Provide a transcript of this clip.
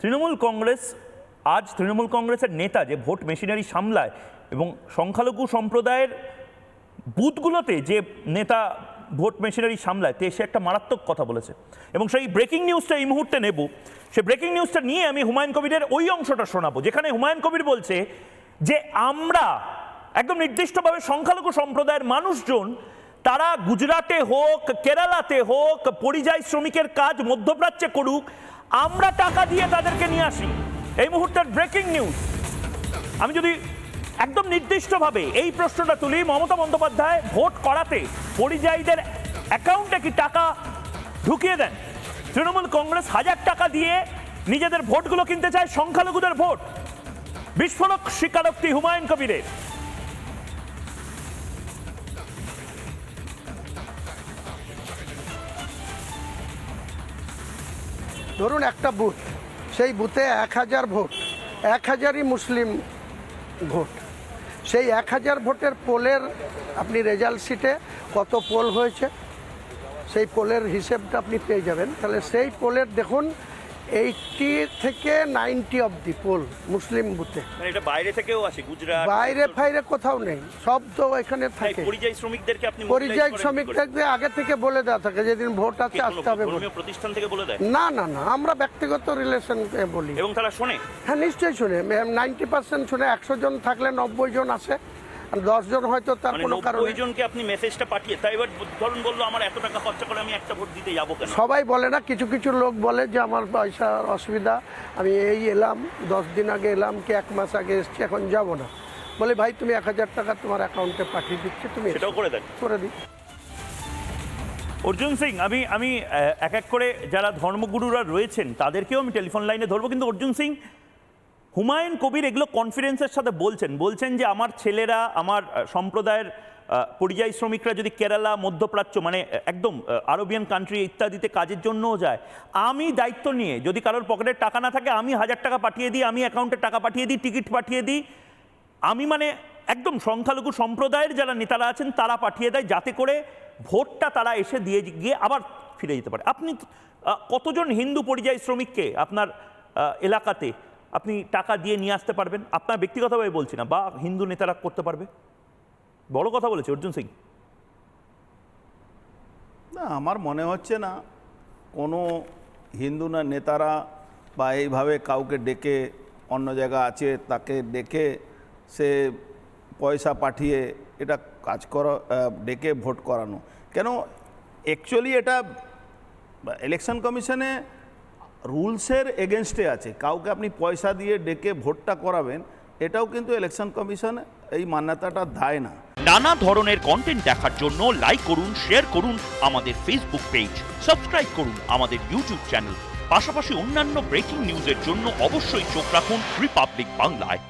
তৃণমূল কংগ্রেস, আজ তৃণমূল কংগ্রেসের নেতা যে ভোট মেশিনারি সামলায় এবং সংখ্যালঘু সম্প্রদায়ের বুথগুলোতে যে নেতা ভোট মেশিনারি সামলায়, তে সে একটা মারাত্মক কথা বলেছে। এবং সেই ব্রেকিং নিউজটা এই মুহূর্তে নেব। সে ব্রেকিং নিউজটা নিয়ে আমি হুমায়ুন কবিরের ওই অংশটা শোনাবো, যেখানে হুমায়ুন কবির বলছে যে, আমরা একদম নির্দিষ্টভাবে সংখ্যালঘু সম্প্রদায়ের মানুষজন তারা গুজরাটে হোক, কেরালাতে হোক, পরিযায়ী শ্রমিকের কাজ মধ্যপ্রাচ্যে করুক, আমরা টাকা দিয়ে তাদেরকে নিয়ে আসি। এই মুহূর্তের ব্রেকিং নিউজ আমি যদি একদম নির্দিষ্টভাবে এই প্রশ্নটা তুলি, মমতা বন্দ্যোপাধ্যায় ভোট করাতে পরিযায়ীদের অ্যাকাউন্টে কি টাকা ঢুকিয়ে দেন? তৃণমূল কংগ্রেস হাজার টাকা দিয়ে নিজেদের ভোটগুলো কিনতে চায় সংখ্যালঘুদের ভোট। বিস্ফোরক স্বীকারোক্তি হুমায়ুন কবিরের। ধরুন একটা বুথ সেই বুথে এক হাজার ভোট, এক হাজারই মুসলিম ভোট। সেই এক হাজার ভোটের পোলের আপনি রেজাল্ট শিটে কত পোল হয়েছে, সেই পোলের হিসেবটা আপনি পেয়ে যাবেন। তাহলে সেই পোলের দেখুন এইটটি থেকে নাইনটি অবধি পোল মুসলিম বুথে। মানে এটা বাইরে থেকেও আসে গুজরাট বাইরে ফাইরে কোথাও নেই সব তো এখানে থাকে। পরিযায়ী শ্রমিকদেরকে আপনি পরিযায়ী শ্রমিকদেরকে আগে থেকে বলে দেওয়া থাকে যেদিন ভোট আছে আসতে হবে প্রতিষ্ঠান থেকে বলে দেয়? না না না আমরা ব্যক্তিগত রিলেশন বলি। এবং তারা শোনে? হ্যাঁ নিশ্চয়ই শুনে। নাইনটি পার্সেন্ট শুনে একশো জন থাকলে নব্বই জন আসে। আর দশ জন হয়তো তার মানে কোনো কারণে জনকে আপনি মেসেজটা পাঠিয়ে তাই এবার ধরুন বলল আমার এত টাকা খরচা করে আমি একটা ভোট দিতে যাব সবাই বলে না কিছু কিছু লোক বলে যে আমার পয়সার অসুবিধা আমি এই এলাম দশ দিন আগে এলাম কি এক মাস আগে এসছি এখন যাব না। বলে ভাই তুমি এক হাজার টাকা তোমার অ্যাকাউন্টে পাঠিয়ে দিচ্ছি তুমি এসো। সেটাও করে দেন। করে দিই। অর্জুন সিং আমি আমি এক এক করে যারা ধর্মগুরুরা রয়েছেন তাদেরকেও আমি টেলিফোন লাইনে ধরবো কিন্তু অর্জুন সিং হুমায়ুন কবির এগুলো কনফিডেন্সের সাথে বলছেন। বলছেন যে আমার ছেলেরা, আমার সম্প্রদায়ের পরিযায়ী শ্রমিকরা যদি কেরালা, মধ্যপ্রাচ্য মানে একদম আরবিয়ান কান্ট্রি ইত্যাদিতে কাজের জন্যও যায়, আমি দায়িত্ব নিয়ে যদি কারোর পকেটে টাকা না থাকে, আমি হাজার টাকা পাঠিয়ে দিই, আমি অ্যাকাউন্টে টাকা পাঠিয়ে দিই টিকিট পাঠিয়ে দিই, আমি মানে একদম সংখ্যালঘু সম্প্রদায়ের যারা নেতারা আছেন, তারা পাঠিয়ে দেয় যাতে করে ভোটটা তারা এসে দিয়ে গিয়ে আবার ফিরে যেতে পারে। আপনি কতজন হিন্দু পরিযায়ী শ্রমিককে আপনার এলাকাতে আপনি টাকা দিয়ে নিয়ে আসতে পারবেন। আপনার ব্যক্তিগতভাবে বলছি না, বা হিন্দু নেতারা করতে পারবে। বড় কথা বলেছে, অর্জুন সিং। না, আমার মনে হচ্ছে না, কোনো হিন্দু না নেতারা বা এইভাবে কাউকে ডেকে অন্য জায়গা আছে, তাকে ডেকে সে পয়সা পাঠিয়ে এটা কাজ করা ডেকে ভোট করানো। কেন অ্যাকচুয়ালি এটা ইলেকশন কমিশনে রুলসের এগেনস্টে আছে। কাউকে আপনি পয়সা দিয়ে ডেকে ভোটটা করাবেন, এটাও কিন্তু ইলেকশন কমিশন এই মান্যতাটা দেয় না। নানা ধরনের কন্টেন্ট দেখার জন্য লাইক করুন শেয়ার করুন আমাদের ফেসবুক পেজ সাবস্ক্রাইব করুন আমাদের ইউটিউব চ্যানেল পাশাপাশি অন্যান্য ব্রেকিং নিউজের জন্য অবশ্যই চোখ রাখুন রিপাবলিক বাংলায়